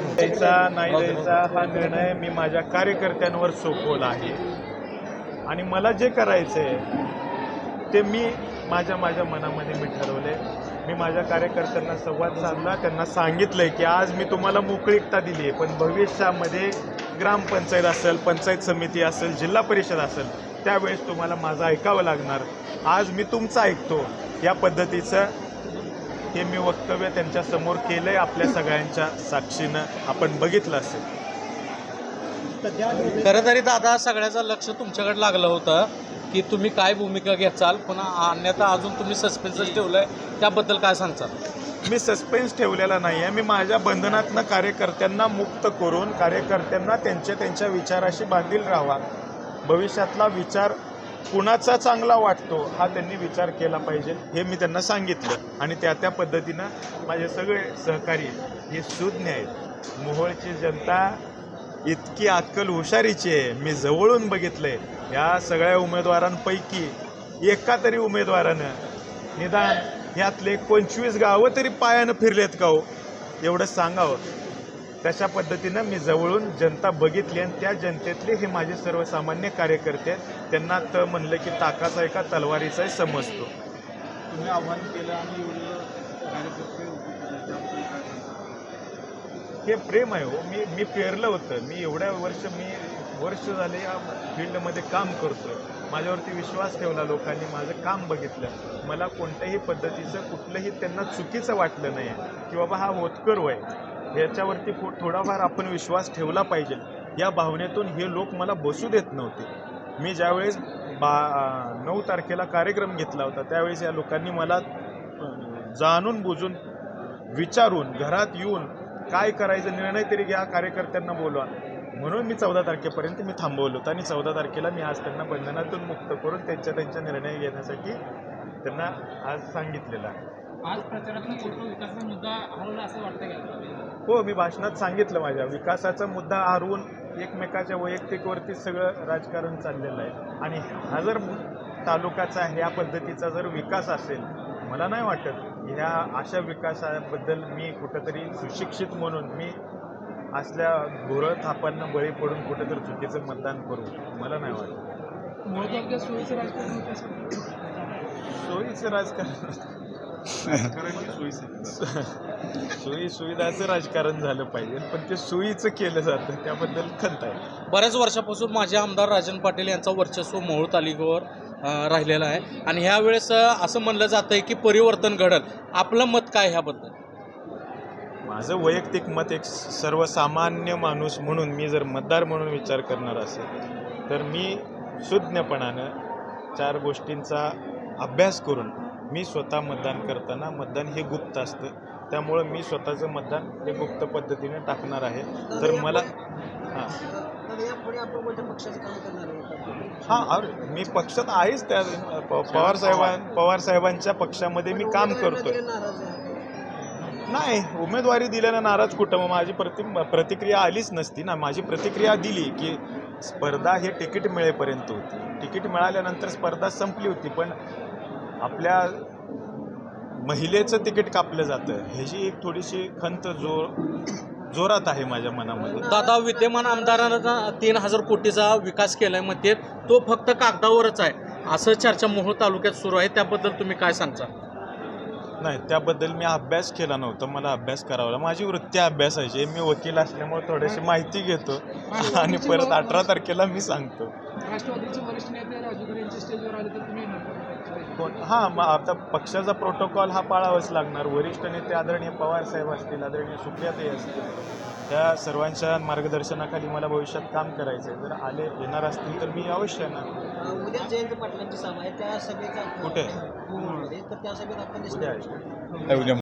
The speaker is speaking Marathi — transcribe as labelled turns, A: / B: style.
A: द्यायचा नाही द्यायचा हा निर्णय मी माझ्या कार्यकर्त्यांवर सोपवला आहे. आणि मला जे करायचं आहे ते मी माझ्या माझ्या मनामध्ये मी ठरवले मी माझ्या कार्यकर्त्यांना संवाद साधला त्यांना सांगितलं की आज मी तुम्हाला मोकळीकता दिली आहे पण भविष्यामध्ये ग्रामपंचायत असेल पंचायत समिती असेल जिल्हा परिषद असेल त्यावेळेस तुम्हाला माझं ऐकावं लागणार. आज मी तुमचं ऐकतो. या पद्धतीचं हे मी वक्तव्य त्यांच्यासमोर केलंय आपल्या सगळ्यांच्या साक्षीनं. आपण बघितलं असेल.
B: खरं तरी दादा सगळ्याचं लक्ष तुमच्याकडे लागलं होतं की तुम्ही काय भूमिका घ्याचाल पण अन्यथा अजून तुम्ही सस्पेन्सच ठेवलंय. त्याबद्दल काय सांगचाल?
A: मी सस्पेन्स ठेवलेला नाही आहे मी माझ्या बंधनातनं कार्यकर्त्यांना मुक्त करून कार्यकर्त्यांना त्यांच्या त्यांच्या विचाराशी बांधील राहावा. भविष्यातला विचार कुणाचा चांगला वाटतो हा त्यांनी विचार केला पाहिजे हे मी त्यांना सांगितलं. आणि त्या त्या पद्धतीनं माझे सगळे सहकारी हे सुज्ञ आहेत. मोहोळची जनता इतकी अक्कल हुशारीची आहे. मी जवळून बघितलंय. या सगळ्या उमेदवारांपैकी एका तरी उमेदवारानं निदान यातले पंचवीस गावं तरी पायानं फिरलेत का हो? एवढं सांगावं. तशा पद्धतीनं मी जवळून जनता बघितली आणि त्या जनतेतले हे माझे सर्वसामान्य कार्यकर्ते आहेत. त्यांना तर म्हणलं की ताकाचा एका तलवारीचा समजतो.
C: तुम्ही आव्हान केलं आणि?
A: हे प्रेम आहे हो. मी मी पेरलं होतं. मी एवढ्या वर्ष मी वर्ष झाले या फील्डमध्ये काम करतोय. माझ्यावरती विश्वास ठेवला लोकांनी माझं काम बघितलं. मला कोणत्याही पद्धतीचं कुठलंही त्यांना चुकीचं वाटलं नाही की बाबा हा होतकर वय ह्याच्यावरती थोडाफार आपण विश्वास ठेवला पाहिजे. या भावनेतून हे लोक मला बसू देत नव्हते. मी ज्यावेळेस बा नऊ तारखेला कार्यक्रम घेतला होता त्यावेळेस या लोकांनी मला जाणून बुजून विचारून घरात येऊन काय करायचं निर्णय तरी घ्या कार्यकर्त्यांना बोलवा. म्हणून मी चौदा तारखेपर्यंत मी थांबवलं होतं आणि चौदा तारखेला मी आज त्यांना बंधनातून मुक्त करून त्यांच्या त्यांच्या निर्णय घेण्यासाठी त्यांना आज सांगितलेलं आहे.
D: आज प्रचारातून विकासाचा मुद्दा हरवला असं वाटतं का?
A: हो मी भाषणात सांगितलं माझ्या. विकासाचा मुद्दा हरवून एकमेकाच्या वैयक्तिकवरती सगळं राजकारण चाललेलं आहे. आणि हा जर तालुक्याचा ह्या पद्धतीचा जर विकास असेल मला नाही वाटत ह्या अशा विकासाबद्दल मी कुठंतरी सुशिक्षित म्हणून मी असल्या घोरळ थापांना बळी पडून कुठेतरी चुकीचं मतदान करू मला नाही वाटत.
D: सोयीचं राजकारण
A: सोयीचं राजकारण सोयी सुविधाचं राजकारण झालं पाहिजे पण ते सोयीचं केलं जातं त्याबद्दल खंत आहे.
B: बऱ्याच वर्षापासून माझे आमदार राजन पाटील यांचा वर्चस्व मोहोळ तालुक्यावर अं, राहिलेला आहे. आणि ह्या वेळेस अं, असं म्हणलं जातं आहे की परिवर्तन घडल. आपलं मत काय ह्याबद्दल?
A: माझं वैयक्तिक मत एक सर्वसामान्य माणूस म्हणून मी जर मतदार म्हणून विचार करणार असेल तर मी शुज्ञपणानं चार गोष्टींचा अभ्यास करून मी स्वतः मतदान करताना मतदान हे गुप्त असतं. त्यामुळं मी स्वतःचं मतदान हे गुप्त पद्धतीने टाकणार आहे. तर मला हां. हां अरे मी पक्षात आहेच त्या प- पवार साहेबां पवार साहेबांच्या पक्षामध्ये मी काम करतोय. नाही उमेदवारी दिल्यानं नाराज कुठं? मग माझी प्रति प्रतिक्रिया आलीच नसती ना. माझी प्रतिक्रिया दिली की स्पर्धा हे तिकीट मिळेपर्यंत होती. तिकीट मिळाल्यानंतर स्पर्धा संपली होती पण आपल्या महिलेचं तिकीट कापलं जातं. ह्याची एक थोडीशी खंत जोर जोरात आहे माझ्या मनामध्ये.
B: दादा विद्यमान आमदारानं तीन हजार कोटीचा विकास केलाय मग ते तो फक्त कागदावरच आहे. असं चर्चा मोहोळ तालुक्यात सुरू आहे. त्याबद्दल तुम्ही काय सांगता?
A: नाही त्याबद्दल मी अभ्यास केला नव्हता. मला अभ्यास करावा लागला. माझी वृत्ती अभ्यासाची आहे. मी वकील असल्यामुळे थोडीशी माहिती घेतो. आणि परत अठरा तारखेला मी सांगतो.
D: राष्ट्रवादीचे वरिष्ठ नेते यांच्या स्टेजवर आले तर तुम्ही?
A: कोण? हां मग आता पक्षाचा प्रोटोकॉल हा पाळावाच लागणार. वरिष्ठ नेते आदरणीय पवार साहेब असतील आदरणीय सुप्रियाताई असतील त्या सर्वांच्या मार्गदर्शनाखाली मला भविष्यात काम करायचं आहे जर आले येणार असतील तर मी अवश्य येणार.
E: उद्या जयंत पाटलांची सभा आहे. त्या सभेचा
A: कुठे?
E: तर त्या सभेत आपण
A: उद्या.